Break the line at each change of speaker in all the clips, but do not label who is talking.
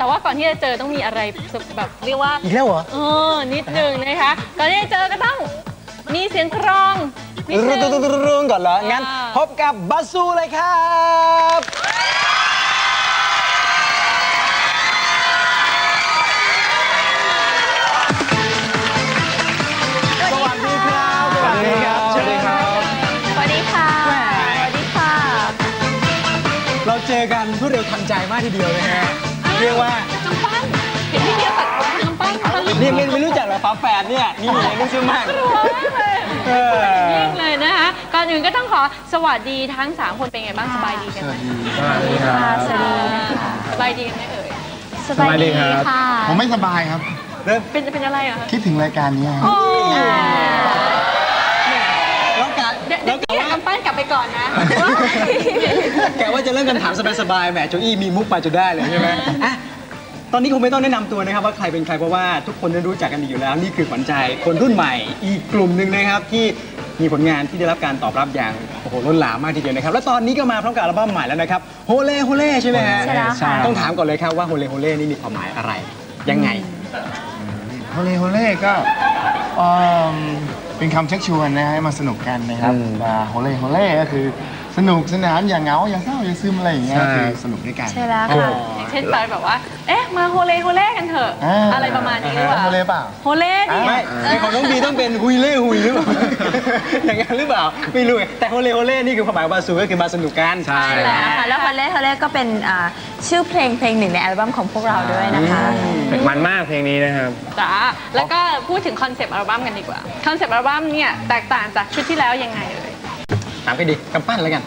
แต่ว่าก่อนที่จะเจอต้องมีอะไรแบบเรียกว่า
อีกแล้วเหรอ
เออนิดนึงนะคะ ก่อนที่จะเจอก็ต้องมีเสียงกรองนิดนึง
รุงๆๆๆก่อนเหรอ งั้น
อ่า
พบกับบัสซูเลยครับ สวัสดีครับ สวัสดีครับ
สวัสดีค่ะสวัสดีค่ะ
เราเจอกันรวดเร็วทันใจมากทีเดียวนะฮะ เรียกว่า
กำปั้นเห็นพี่เดียวตัดผมกำปั้นตลก
นี่ไม่ไม่รู้จักเหรอฝาแฝดเนี่ยนี่รู้ชื่อมาก
กลัวมากเลย
เออ
ยิ่งเลยนะคะก่อนอื่นก็ต้องขอสวัสดีทั้ง3คนเป็นไงบ้างสบายดีกันไหม
สวัสดีครับ
สวัสดีนะคะสบายดีกันไหมเอ่ย
สบายดีครับผมไม่สบายครับ
เริ่ม
เป็นเป็นอะไรเหรอคะ
คิดถึงรายการนี้ครับ
โอ้
แล้วกะ
เดี๋ยว
แล้
เดี๋ยวว
กะ
พี่
ว่า
กำปั้นกลับไปก่อนนะ
แกว่าจะเริ่มคำถามสบายๆแหมโจอี้มีมุกมาจนได้เลยใช่ไหมอะ ตอนนี้คงไม่ต้องแนะนำตัวนะครับว่าใครเป็นใครเพราะว่าทุกคนได้รู้จักกันดีอยู่แล้ว นี่คือขวัญใจคนรุ่นใหม่อีกกลุ่มหนึ่งนะครับที่มีผลงานที่ได้รับการตอบรับอย่างโอ้โหล้นหลามมากทีเดียวนะครับ และตอนนี้ก็มาพร้อมกับอัลบั้มใหม่แล้วนะครับโฮเล่โฮเล่ใช่ไหมฮะ
ใช่แล้วค่ะ
ต้องถามก่อนเลยครับว่าโฮเล่โฮเล่นี่มีความหมายอะไร ยังไง
โฮเล่โฮเล่ก็เอิ่มเป็นคำชักชวนนะให้มาสนุกกันนะครับ
อืม
ว่าโฮเล่โฮเล่ก็คือ สนุกสนานอย่างเหงาอย่างเศร้าอย่างซึมอะไรอย่างเงี้ย
ใช่
คือสนุกด้วยกัน
ใช่แล้ว
โอ้
ค่ะ อย่างเช่นไปแบบว่า เอ๊ะ มาโฮเล่โฮเล่กันเถอะ
อ่า
อะไรประมาณนี้หรือเปล่า
โฮเล่เปล่า
โฮเล่ดิ
ไม่ในของน้องบีต้องเป็นฮุยเล่ฮุยหรือเปล่า อย่างนั้นหรือเปล่า ไม่รู้ไงแต่โฮเล่โฮเล่นี่คือความหมายของบาซูก็คือมาสนุกกัน
ใช่
ใช่แล้วค่ะแล้วฮอลเล่ฮอลเล่ก็เป็นอ่าชื่อเพลงเพลงหนึ่งในอัลบั้มของพวกเราด้วยนะคะ
มันมากเพลงนี้นะครับ
จ้าแล้วก็พูดถึงคอนเซปต์อัลบั้มกันดีกว่า คอนเซปต์อัลบั้มเนี่ย แตกต่างจากชุดที่แล้วยังไงเอ่ย
ถามกันดีกำปั้นแล้วกัน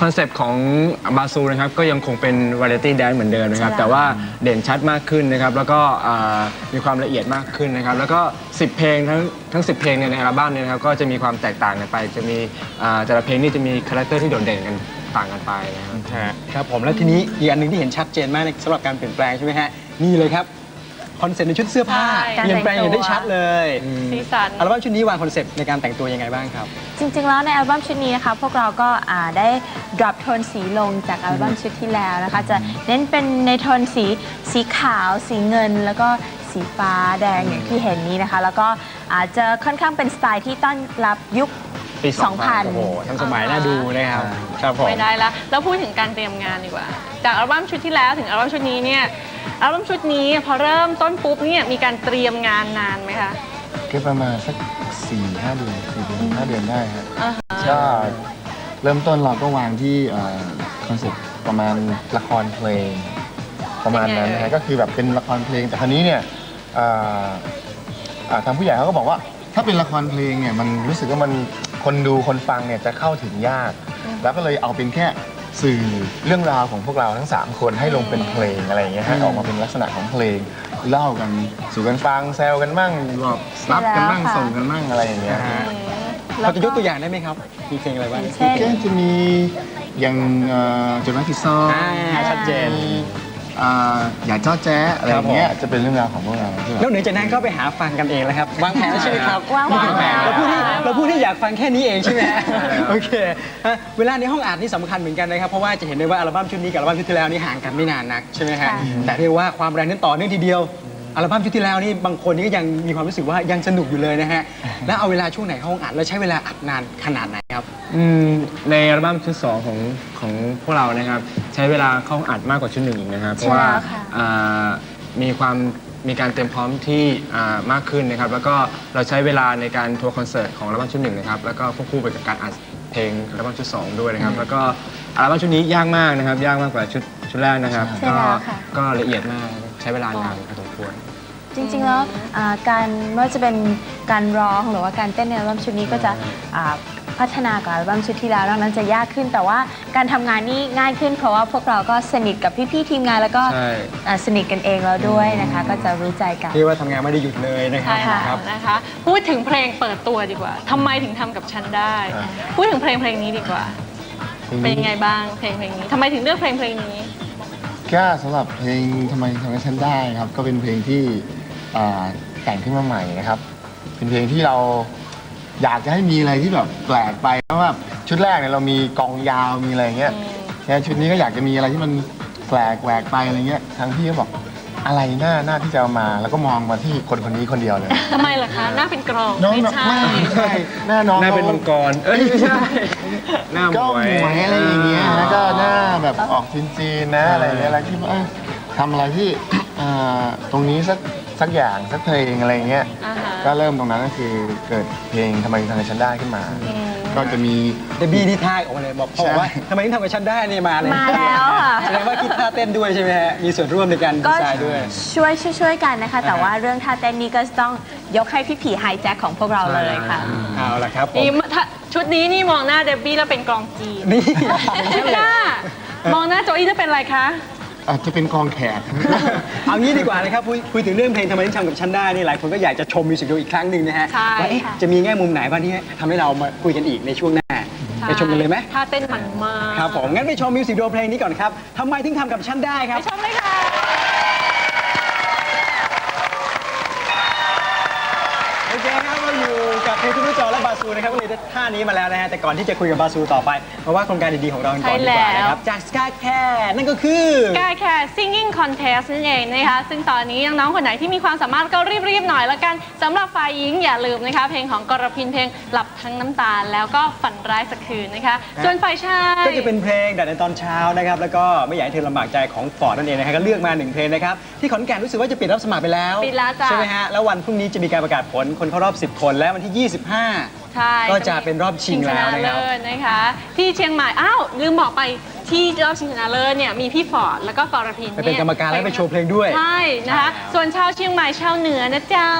คอนเซปต์ของบาซูนะครับก็ยังคงเป็นวาไรตี้แดนเหมือนเดิมนะครับ
ใช่แล้ว
แต่ว่าเด่นชัดมากขึ้นนะครับ แล้วก็อ่ามีความละเอียดมากขึ้นนะครับ แล้วก็ 10 เพลงทั้งทั้ง 10 เพลงเนี่ยในอัลบั้มเนี่ยนะครับก็จะมีความแตกต่างกันไป จะมีอ่าแต่ละเพลงนี่จะมีคาแรคเตอร์ที่โดดเด่นกันต่างกันไปนะครับ
ครับผมแล้วทีนี้อีกอันหนึ่งที่เห็นชัดเจนมากเลยสำหรับการเปลี่ยนแปลงใช่ไหมฮะนี่เลยครับ คอนเซ็ปต์ในชุดเสื้อผ้า
ใช่
เปลี่ยนแปลงอย่างได้ชัดเลย
สีสัน
อัลบั้มชุดนี้วางคอนเซ็ปต์ในการแต่งตัวยังไงบ้างครับ
จริงๆ แล้วในอัลบั้มชุดนี้นะคะพวกเราก็อ่าได้ drop โทนสีลงจากอัลบั้มชุดที่แล้วนะคะ จะเน้นเป็นในโทนสีสีขาว สีเงิน แล้วก็สีฟ้าแดงอย่างที่เห็นนี้นะคะ แล้วก็อาจจะค่อนข้างเป็นสไตล์ที่ต้อนรับยุค
ปี
2000
โอ้โหทันสมัยน่าดูนะครับ ครับผม
ไม่ได้แล้วแล้วพูดถึงการเตรียมงานดีกว่า จากอัลบั้มชุดที่แล้วถึงอัลบั้มชุดนี้เนี่ย อัลบั้มชุดนี้พอเริ่มต้นปุ๊บเนี่ยมีการเตรียมงานนานไหมคะ
ก็ประมาณสัก4ี่ห้าเดือนสี่เดือนห้าเดือนได้ครับ
อ่าฮะ
ก็เริ่มต้นเราก็วางที่คอนเซ็ปต์ประมาณละครเพลงประมาณนั้นนะฮะก็คือแบบเป็นละครเพลงแต่คราวนี้เนี่ยเอ่ออ่าทางผู้ใหญ่เขาก็บอกว่า ถ้าเป็นละครเพลงเนี่ยมันรู้สึกว่ามันคนดูคนฟังเนี่ยจะเข้าถึงยาก แล้วก็เลยเอาเป็นแค่ สื่อเรื่องราวของพวกเราทั้ง 3 คนให้ลงเป็นเพลงอะไรอย่างเงี้ยให้ออกมาเป็นลักษณะของเพลง เล่ากันสู่กันฟังแซวกันมั่งแบบรับกันมั่ง
ใช่แล้วค่ะ
ส่งกันมั่งอะไรอย่างเงี้ย
เราจะยกตัวอย่างได้ไหมครับ มีเพลงอะไรบ้าง
เช่น
ก็จะมีอย่างเอ่อจดหมายผิดซอง
อ่าชัดเจน
อ่าอย่าจ้อแจ๊ะอะไรอย่างเงี้ยจะเป็นเรื่องราวของพวกเราที่แบบ
นอกเหนือจากนั้นก็ไปหาฟังกันเองแล้วครับ วางแผนแล้วใช่ไหมครับ
วางแผน
เราพูดที่เราพูดที่อยากฟังแค่นี้เองใช่ไหมโอเคฮะเวลาในห้องอัดนี่สำคัญเหมือนกันนะครับ เพราะว่าจะเห็นได้ว่าอัลบั้มชุดนี้กับอัลบั้มชุดที่แล้วนี่ห่างกันไม่นานนักใช่ไหมฮะแต่เรียกว่าความแรงนั้นต่อเนื่องทีเดียว อัลบั้มชุดที่แล้วนี่บางคนนี่ก็ยังมีความรู้สึกว่ายังสนุกอยู่เลยนะฮะ แล้วเอาเวลาช่วงไหนเข้าห้องอัดแล้วใช้เวลาอัดนานขนาดไหนครับ
อืมในอัลบั้มชุด2ของของพวกเรานะครับ ใช้เวลาเข้าอัดมากกว่าชุดหนึ่งอีกนะครับ เพราะว่า
ใช่แล้วค่ะ
อ่ามีความมีการเตรียมพร้อมที่อ่ามากขึ้นนะครับ แล้วก็เราใช้เวลาในการทัวร์คอนเสิร์ตของอัลบั้มชุดหนึ่งนะครับ แล้วก็ควบคู่ไปกับการอัดเพลงอัลบั้มชุด2ด้วยนะครับ แล้วก็อัลบั้มชุดนี้ยากมากนะครับ ยากมากกว่าชุดชุดแรกนะครับ
ใช่
ก็
แล้วค่ะ
ก็ละเอียดมากใช้เวลานานพอสม ควร
จริงๆแล้วอ่าการไม่ว่าจะเป็นการร้องหรือว่าการเต้นในอัลบั้มชุดนี้ก็จะอ่าพัฒนากับอัลบั้มชุดที่แล้วดังนั้นจะยากขึ้นแต่ว่าการทำงานนี่ง่ายขึ้น เพราะว่าพวกเราก็สนิทกับพี่ๆทีมงานแล้วก็
ใช่
อ่าสนิทกันเองแล้วด้วยนะคะ ก็จะรู้ใจกัน
เรียกว่าทำงานไม่ได้หยุดเลยนะครั
ใช่
บ
แล้ว
ครับ
นะคะ พูดถึงเพลงเปิดตัวดีกว่าทำไมถึงทำกับฉันได้
อ่า
พูดถึงเพลงเพลงนี้ดีกว่าเป็นยังไงบ้างเพลงเพลงนี้ทำไมถึงเลือกเพลงเพลงนี้
ก็สำหรับเพลงทำไมทำให้ฉันได้ครับ ก็เป็นเพลงที่อ่าแต่งขึ้นมาใหม่นะครับ เป็นเพลงที่เราอยากจะให้มีอะไรที่แบบแปลกไปเพราะว่าชุดแรกเนี่ยเรามีกองยาวมีอะไรอย่างเงี้ยแค่ชุดนี้ก็อยากจะมีอะไรที่มันแปลกแหวกไปอะไรเงี้ยทางพี่ก็บอก อะไรหน้าหน้าที่จะเอามา แล้วก็มองมาที่คนคนนี้คนเดียวเลย
ทำไมล่ะคะ หน้าเป็นกรอง
น้อง
ไม่ใช่
ไม่ใช่หน้าน้อง
หน้าเป็นมังกร เอ้ยไม่ใช่ หน้าหม
ก็ห
วย
มวยอะไรอย่างเงี้ยแล้วก็หน้าแบบออกจีนๆนะอะไรอย่างเงี้ยแล้วคิดว่าเอ้ยทำอะไรที่ เอ่อตรงนี้สักสักอย่างสักเพลงอะไรอย่างเงี้ย
อ่าฮะ
ก็เริ่มตรงนั้นก็คือเกิดเพลงทำไมทำไมฉันได้ขึ้นมา ก็จะมี
เดบี้ที่ท่ายออกมาเลยบอกพ่อบอกว่า
ใช่
ทำไมถึงทำกับฉันได้นี่มาเลย
มาแล้วค่ะ
แสดงว่าคิดท่าเต้นด้วยใช่ไหมฮะมีส่วนร่วมในการดี
ก็
ไซน์ด้วย
ช่วยช่วยช่วยกันนะคะ แต่
อ่าฮะ
ว่าเรื่องท่าเต้นนี้ก็ต้องยกให้พี่ผีไฮแจ็คของพวกเราเลยค่ะ
เอาละครับผม
นี่ถ้าชุดนี้นี่มองหน้าเดบบี้แล้วเป็นกรองจีน
นี่
หน้ามองหน้าโจอี้จะเป็นอะไรคะ
อาจจะเป็นกองแขก
เอางี้ดีกว่านะครับคุยคุยถึงเรื่องเพลงทำไมถึงทำกับฉันได้นี่หลายคนก็อยากจะชมมิวสิกวิดีโออีกครั้งหนึ่งนะฮะ
ใช่
ว่าเอ๊ะ
ค่ะ
จะมีแง่มุมไหนบ้างที่ทำให้เรามาคุยกันอีกในช่วงหน้าไปชมกันเลยไหม
ท่าเต้นมันมาก
ครับผมงั้นไปชมมิวสิกวิดีโอเพลงนี้ก่อนครับทำไมถึงทำกับฉันได้ค
ไป
รับ
ชมเลยค่ะ
ซูนะครับก็เลยได้ท่านี้มาแล้วนะฮะแต่ก่อนที่จะคุยกับบาซูต่อไปมาว่าโครงการดีๆของเรากันก่อนดีกว่านะครับจากสกายแคร์นั่นก็คือ
กายแค่ singing contest นั่นเองนะคะซึ่งตอนนี้น้องๆคนไหนที่มีความสามารถก็รีบๆหน่อยละกันสำหรับฝ่ายหญิงอย่าลืมนะคะ เพลงของกรพินเพลงหลับทั้งน้ำตาแล้วก็ฝันร้ายสักคืนนะคะส่วนฝ่ายชาย
ก็จะเป็นเพลงดัดในตอนเช้านะครับแล้วก็ไม่อยากให้เธอลำบากใจของฟอร์ดนั่นเองนะครับก็เลือกมาหนึ่งเพลงนะครับที่ขอนแก่นรู้สึกว่าจะปิดรับสมัครไปแล้ว
ปิดแล้วจ้ะ
ใช่ไหมฮะแล้ววันพรุ่งนี้จะมีการประกาศผลคนเข้ารอบ 10 คนและวันที่ 25
ใช่
ก็จะเป็นรอบชิงแล้วนะครับ
ชิงชเลิศนะคะ ที่เชียงใหม่ อ้าว ลืมบอกไปที่รอบชิงชนะเลิศเนี่ยมีพี่ฟอร์ดแล้วก็กรพิน
ไปเป็นกรรมการและไปโชว์เพลงด้วย
ใช่นะคะ ส่วนชาวเชียงใหม่ชาวเหนือนะเจ้า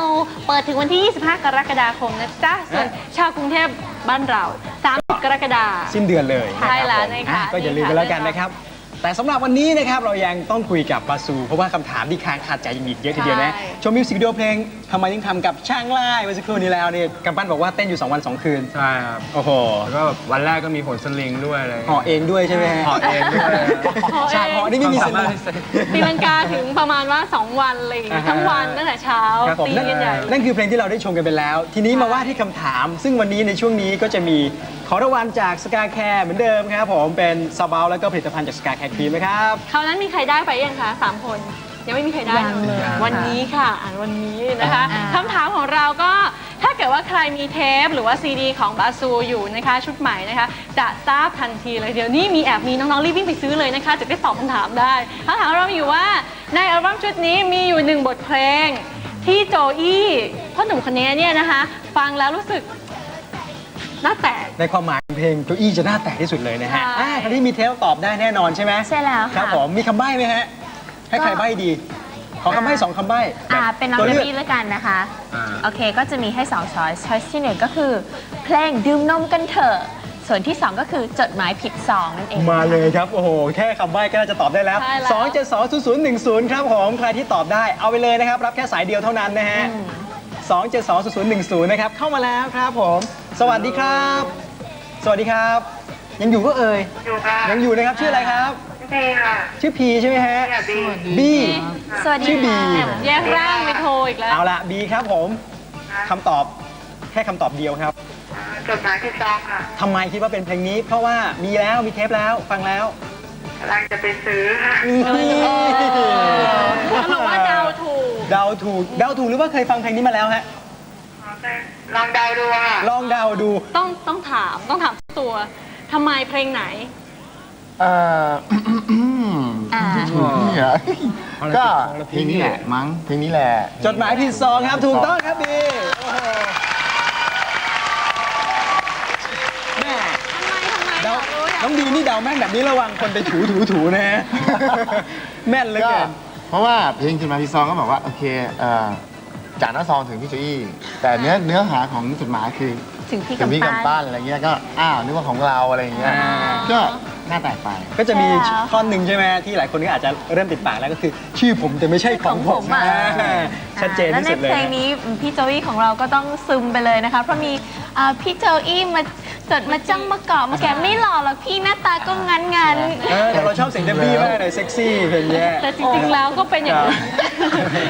เปิดถึงวันที่ 25 กรกฎาคมนะจ๊ะ ส่วนชาวกรุงเทพบ้านเรา 30 กรกฎาคม
สิ้นเดือนเลย
ใช่แล้ว
รับผม
นะคะ
อ่ก็อย่าลืมกันแล้วกันนะครับ แต่สำหรับวันนี้นะครับเรายังต้องคุยกับบาซู เพราะว่าคำถามที่ค้างคาใจยังมีอีกเยอะทีเดียวนะ
ใช่
ชมมิวสิกวิดีโอเพลงทำไมถึงทำกับช่างไล่เมื่อสักครู่นี้แล้วเนี่ยกำปั้นบอกว่าเต้นอยู่ 2 วัน 2 คืน
ใช่ครับ
โอ้โห
แล้วก็แบบวันแรกก็มีโหนสลิงด้วยอะไร
ห่อเองด้วยใช่ไหมฮะ
ห่อเองด้วย
ห่อเอง
ฉากห่อนี่ไม่มี
ควา
สิ
สา
ท
มารถ
ธิ์
พิเศษ
ตีลังกาถึงประมาณว่า 2 วันอะไรอย่างงี้
อ่าฮะ
ทั้งวันตั้งแต่เช้า
ครับผม
ตี
นั่น
กันใหญ่
นั่นคือเพลงที่เราได้ชมกันไปแล้ว ทีนี้มาว่าที่คำถาม ซึ่งวันนี้ในช่วงนี้ก็จะมีของรางวัลจากสกาแคร์เหมือนเดิมครับผมเป็นซาบาวแล้วก็ผลิตภัณฑ์จากสกาแคร์ครีมนะครับ
คราวนั้นมีใครได้ไปยังคะสามคน ยังไม่มีใครได้
ยังเลยค่ะ
วันนี้ค่ะอ่านวันนี้นะคะ
อ่า
คำถามของเราก็ถ้าเกิดว่าใครมีเทปหรือว่าซีดีของบาซูอยู่นะคะ ชุดใหม่นะคะ จะทราบทันทีเลยเดี๋ยวนี้มีแอบมีน้องๆรีบวิ่งไปซื้อเลยนะคะ จะได้ตอบคำถามได้คำถามของเราอยู่ว่าในอัลบั้มชุดนี้มีอยู่หนึ่งบทเพลง ที่โจอี้พ่อหนุ่มคนนี้เนี่ยนะคะ ฟังแล้วรู้สึกหน้าแตก
ในความหมายของ เพลงโจอี้จะหน้าแตกที่สุดเลยนะฮะ
ใช่
อ่าคราวนี้มีเทปตอบได้แน่นอนใช่ไหม
ใช่แล้ว
ครั
ค่ะ
บผมมีคำใบ้ไหมฮะ ให้ใครใบ้ดี ขอคำใบ้สองคำใบ้
อ่า เป็นน้อง
ตัว
เด
เลือก
บี้แล้วกันนะคะ
อ่า
โอเค ก็จะมีให้2 choice choice ที่1ก็คือ เพลงดื่มนมกันเถอะ ส่วนที่ 2 ก็คือจดหมายผิดซองนั่นเอง
มาเลยครับ โอ้โห แค่คำใบ้ก็น่าจะตอบได้แล้ว
ใช่แล้ว
2 7 2 0 0 1 0 ครับผมใครที่ตอบได้เอาไปเลยนะครับ รับแค่สายเดียวเท่านั้นนะฮะ 2 7 2 0 0 1 0 นะครับ เข้ามาแล้วครับผม สวัสดีครับ สวัสดีครับ ยังอยู่ก็เอ่ย
อยู่ค่ะ
ยังอยู่นะครับชื่ออะไรครับ
พี่ค่ะ
ชื่อพีใช่ไหมฮะ
เนี่ยบี
บี
สวัสดี
ชื่อบี
ค่ะ
แยกร่างไปโทรอีกแล้ว
เอาละบีครับผมคำตอบแค่คำตอบเดียวครับ
จดหมายที่ซองค่ะ
ทำไมคิดว่าเป็นเพลงนี้ เพราะว่ามีแล้วมีเทปแล้วฟังแล้ว
กำลังจะไปซื้อค่ะ
เขาบอกว่าเดาถูก
เดาถูกเดาถูกหรือว่าเคยฟังเพลงนี้มาแล้วฮะ
ลองเดาดูค่ะ
ลองเดาดู
ต้องต้องถามต้องถามตัวทำไมเพลงไหน
เอ่อ
อ่า
ถูกนี่เหรอ
เอาละ
ก็
เอาละ
เพลงนี้แหละมั้งเพลงนี้แหละ
จดหมายผิดซองครับถูกต้องครับบีโอ้โหแม่
ทำไมทำไมอ
เดายา
กรู้อยาก
น้องบีนี่เดาแม่นแบบนี้ระวังคนไปถูถูถูนะฮะแม่นเหลย
ก็
เกิน
เพราะว่าเพลงจดหมายพี่ซองก็บอกว่า โอเคเอ่อ จากหน้าซองถึงพี่โจอี้แต่เนื้อเนื้อหาของจดหมายคือ
ถึงพี่
ถึงพี่
กำ
กำ
ปั้
ปั้
น
น อะไรเงี้ยก็อ้าวนึกว่าของเราอะไรเงี้ย
อ่า
ก็หน้าแตกไป
ก็จะมี
ใช่แล้ว
ท่อนหนึ่งใช่ไหมที่หลายคนก็อาจจะเริ่มติดปากแล้วก็คือ ชื่อผมแต่ไม่ใช่ของผม
อะ
อ่าชัดเจน
แล้ว
ที่
ใน
สุดเล
เพ
ย
ลงนี้พี่โจอี้ของเราก็ต้องซึมไปเลยนะคะ เพราะมี อ่าพี่โจอี้มาจดมาจ้องมาเกาะมาแกะไม่หล่อหรอกพี่หน้าตาก็งันงันๆ
เออแต่เราชอบเสียงเดบบี้มากเลยเซ็กซี่เพลงเนี้ย
แต่จริงๆแล้วก็เป็นอย่างนั้น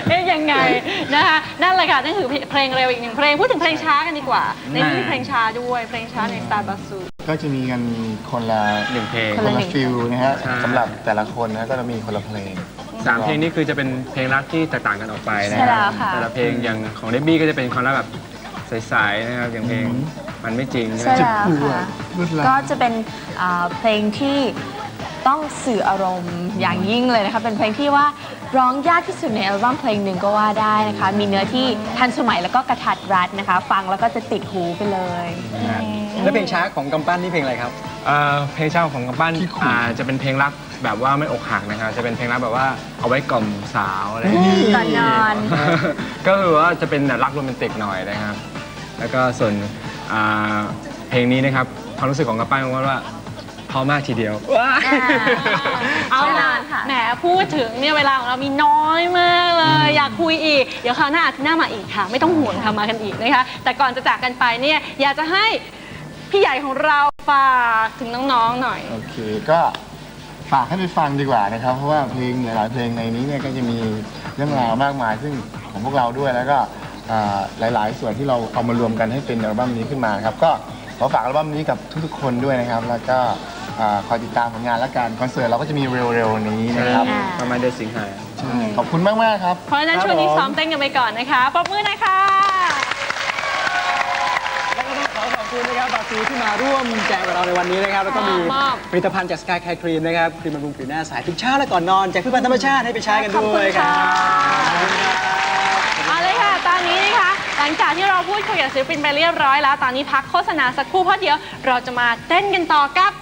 เอ๊ะยังไงนะคะนั่นแหละค่ะนั่นคือเพลงเร็วอีกหนึ่งเพลงพูดถึงเพลงช้ากันดีกว่า ในนี้มีเพลงช้าด้วยเพลงช้าในสไตล์บาซู
ก็จะมีกันคนละ
หนึ่งเพลง
คนละฟิลนะฮะ
ใช่
สำหรับแต่ละคนนะก็จะมีคนละเพลง
สามเพลงนี้คือจะเป็นเพลงรักที่แตกต่างกันออกไปนะ
ใช่
ค
แล้
รั
วค่ะ
แต่ละเพลงอย่างของเดบบี้ก็จะเป็นความรักแบบ ใสๆนะครับอย่างเพลงมันไม่จริง
ใช่
ไหม
แล้วค่ะก็จะเป็นอ่าเพลงที่ต้องสื่ออารมณ์อย่างยิ่งเลยนะคะ เป็นเพลงที่ว่าร้องยากที่สุดในอัลบั้มเพลงหนึ่งก็ว่าได้นะคะ มีเนื้อที่ทันสมัยแล้วก็กระทัดรัดนะคะ ฟังแล้วก็จะติดหูไปเลย
แล้วเพลงช้าของกำปั้นนี่เพลงอะไรครับ
เอ่อเพลงเช่าของกำปั้นอ่าจะเป็นเพลงรักแบบว่าไม่อกหักนะครับจะเป็นเพลงรักแบบว่าเอาไว้กล่อมสาวอะไรอย่างเงี้ย
ก่อนนอน
ก็คือว่าจะเป็นรักโรแมนติกหน่อยนะครับ แล้วก็ส่วนอ่าเพลงนี้นะครับความรู้สึกของกำปั้นว่าว่าเพอมากทีเดียว
เอา
แน่น
ล่ะ
อนค่ะ
แหมพูดถึงเนี่ยเวลาของเรามีน้อยมากเลย อยากคุยอีก เดี๋ยวคราวหน้าอาทิตย์หน้ามาอีกค่ะ ไม่ต้องห่วงค่ะมากันอีกนะคะ แต่ก่อนจะจากกันไปเนี่ยอยากจะให้พี่ใหญ่ของเราฝากถึงน้องๆหน่อย
โอเคก็ฝากให้ไปฟังดีกว่านะครับ เพราะว่าเพลงหลายๆเพลงในนี้เนี่ยก็จะมีเรื่องราวมากมาย ซึ่งของพวกเราด้วยแล้วก็ อ่าหลาย ๆ ส่วนที่เราเอามารวมกันให้เป็นอัลบั้มนี้ขึ้นมาครับก็ขอฝากอัลบั้มนี้กับทุกๆคนด้วยนะครับ แล้วก็อ่าคอยติดตามผลงานและการคอนเสิร์ตเราก็จะมีเร็วๆนี้นะครับ
อ่า
ประมาณเดือนสิงหา
ใช่ขอบคุณมากๆครับ
เพราะฉะนั้น
ครับ
ช่วงนี้
ผม
ซ้อมเต้นกันไปก่อนนะคะปรบมือหนะคะ
แล้วก็ต้องขอขอบคุณนะครับบาซูที่มาร่วมแจมกับเราในวันนี้นะครับ แล้วก็มี
มอบ
ผลิตภัณฑ์จากสกายแคร์ครีมนะครับ ครีมบำรุงผิวหน้าใสทุกเช้าและก่อนนอนแจกพืชพันธุ์ธรรมชาติให้ไปใช้กันด้วยครับ
เอาเลยค่ะต อนนี้นะคะ หลังจากที่เราพูดคุยกับศิลปินไปเรียบร้อยแล้ว ตอนนี้พักโฆษณาสักครู่เพราะเดี๋ยวเราจะมาเต้นกันต่อกับ